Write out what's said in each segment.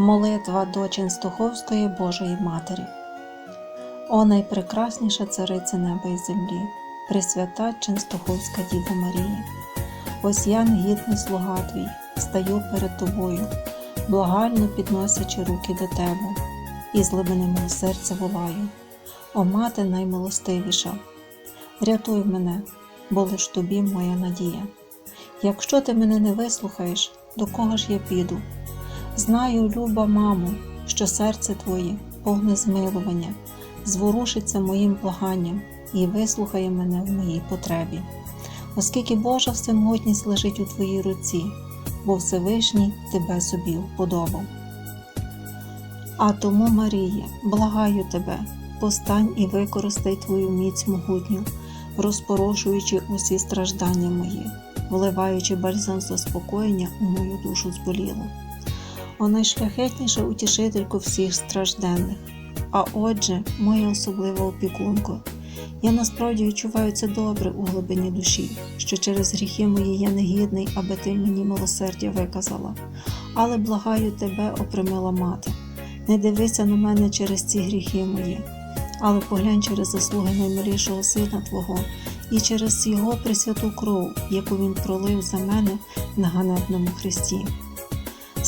Молитва до Ченстоховської Божої Матері. О найпрекрасніша цариця неба і землі, Пресвята Ченстоховська Діва Марія. Ось я негідний слуга твій, стаю перед тобою, благально підносячи руки до тебе, і з глибини мого серця волаю. О мати наймилостивіша, рятуй мене, бо лиш тобі моя надія. Якщо ти мене не вислухаєш, до кого ж я піду? Знаю, люба мамо, що серце твоє, повне змилування, зворушиться моїм благанням і вислухає мене в моїй потребі, оскільки Божа всемогутність лежить у твоїй руці, бо Всевишній тебе собі вподобав. А тому, Маріє, благаю тебе, постань і використай твою міць могутню, розпорошуючи усі страждання мої, вливаючи бальзам заспокоєння у мою душу зболілу. О найшляхетніша утішителько всіх стражденних, а отже, моя особлива опікунко. Я насправді відчуваю це добре у глибині душі, що через гріхи мої я негідний, аби ти мені милосердя виказала. Але благаю тебе, опримила мати, не дивися на мене через ці гріхи мої, але поглянь через заслуги наймилішого сина Твого і через його пресвяту кров, яку він пролив за мене на ганебному хресті.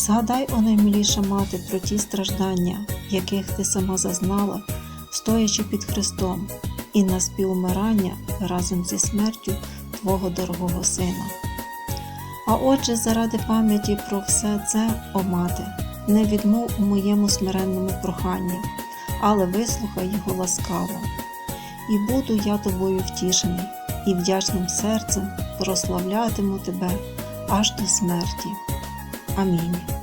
Згадай, о наймиліша мати, про ті страждання, яких ти сама зазнала, стоячи під Христом, і на співмирання разом зі смертю Твого дорогого Сина. А отже, заради пам'яті про все це, о мати, не відмов у моєму смиренному проханні, але вислухай його ласкаво. І буду я тобою втішений, і вдячним серцем прославлятиму тебе аж до смерті. Амінь.